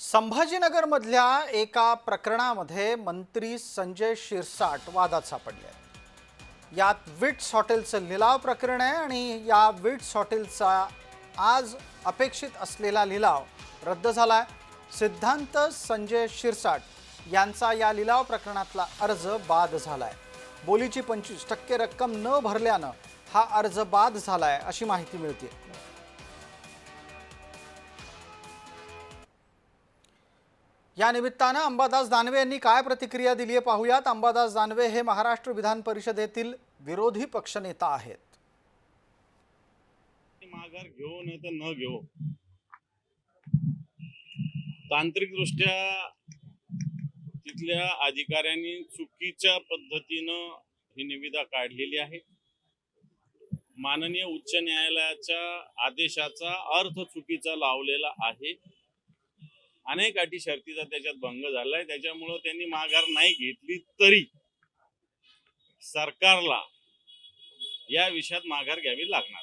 संभाजीनगरमधल्या एका प्रकरणामध्ये मंत्री संजय शिरसाट वादात सापडले आहेत. यात विट्स हॉटेलचं लिलाव प्रकरण आहे आणि या विट्स हॉटेलचा आज अपेक्षित असलेला लिलाव रद्द झाला आहे सिद्धांत संजय शिरसाट यांचा या लिलाव प्रकरणातला अर्ज बाद झाला आहे बोलीची पंचवीस टक्के रक्कम न भरल्यानं हा अर्ज बाद झाला आहे अशी माहिती मिळते या निमित्तानं अंबादास दानवे यांनी काय प्रतिक्रिया दिली आहे पाहूयात. अंबादास दानवे हे महाराष्ट्र विधान परिषदेतील विरोधी पक्षनेता आहेत. माघार घेऊ नाही तर न घेऊ. तांत्रिकदृष्ट्या तिथल्या अधिकाऱ्यांनी चुकीच्या पद्धतीनं ही निविदा काढलेली आहे. माननीय उच्च न्यायालयाच्या आदेशाचा अर्थ चुकीचा लावलेला आहे. अनेक अटी शर्तीचा त्याच्यात भंग झालाय. त्याच्यामुळं त्यांनी माघार नाही घेतली तरी सरकारला या विषयात माघार घ्यावी लागणार.